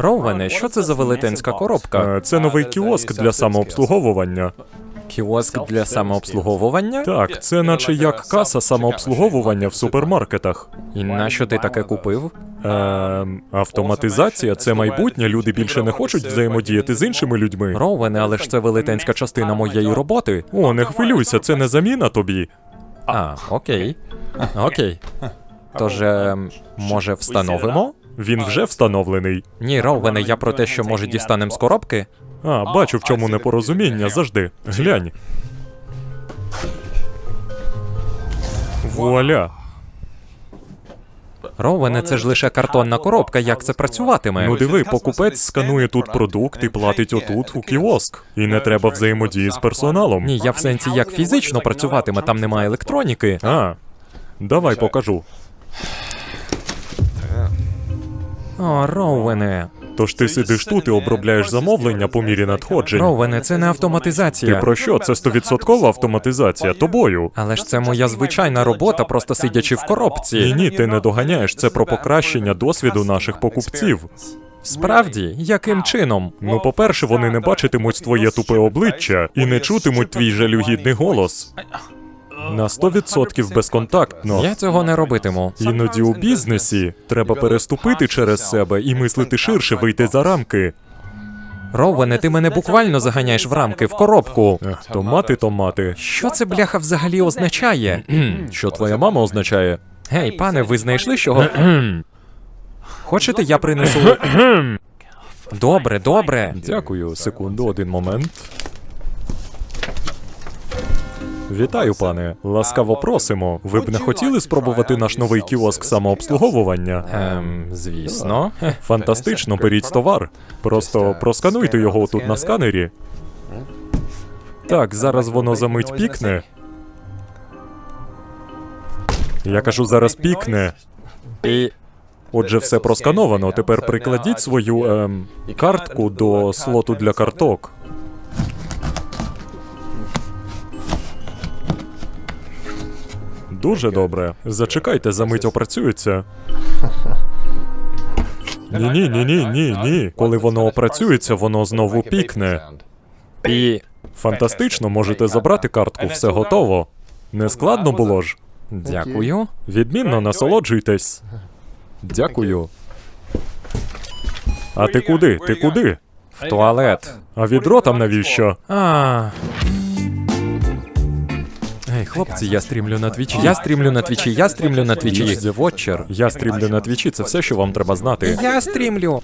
Роуене, що це за велетенська коробка? Е, Це новий кіоск для самообслуговування. Кіоск для самообслуговування? Так, це наче як каса самообслуговування в супермаркетах. І нащо ти таке купив? Ем, автоматизація це майбутнє. Люди більше не хочуть взаємодіяти з іншими людьми. Роуене, але ж це велетенська частина моєї роботи. О, не хвилюйся, це не заміна тобі. А, окей. Окей. Тож, ем, може, встановимо? Він вже встановлений. Ні, Роуене, я про те, що може дістанем з коробки. А, бачу, в чому непорозуміння. Завжди. Глянь. Вуаля. Роуене, це ж лише картонна коробка, як це працюватиме? Ну диви, покупець сканує тут продукт і платить отут у кіоск. І не треба взаємодії з персоналом. Ні, я в сенсі як фізично працюватиме, там немає електроніки. А, давай покажу. О, Роуене. Тож ти сидиш тут і обробляєш замовлення по мірі надходжень. Роуене, це не Ти автоматизація. про що? Це стовідсоткова автоматизація тобою. Але ж це моя звичайна робота, просто сидячи в Ні, коробці. ні, ти не доганяєш. Це про покращення досвіду наших покупців. Справді, яким чином? Ну, по-перше, вони не бачитимуть твоє тупе обличчя і не чутимуть твій жалюгідний голос. На 100% безконтактно. Я цього не робитиму. Іноді у бізнесі треба переступити через себе і мислити ширше, вийти за рамки. Роуене, ти мене буквально заганяєш в рамки в коробку. Ех, Томати, томати. Що це бляха взагалі означає? Що твоя мама означає? Гей, пане, ви знайшли чого? Хочете, я принесу. Добре, добре. Дякую, секунду, один момент. Вітаю, пане. Ласкаво просимо. Ви б не хотіли спробувати наш новий кіоск самообслуговування? Ем, звісно. Фантастично, беріть товар. Просто проскануйте його тут на сканері. Так, зараз воно за мить пікне. Я кажу, зараз пікне. І. Отже, все проскановано. Тепер прикладіть свою ем, картку до слоту для карток. Дуже добре. Зачекайте, за мить опрацюється. Ні, ні, ні, ні, ні, ні. Коли воно опрацюється, воно знову пікне. І. Фантастично, можете забрати картку, все готово. Не складно було ж. Дякую. Відмінно насолоджуйтесь. Дякую. А ти куди? Ти куди? В туалет. А відро там навіщо? А. Ей, хлопці, я стрімлю на твічі. Я стрімлю на твічі, я стрімлю на твічі. The Watcher. Я стрімлю на твічі, це все, що вам треба знати. Я стрімлю.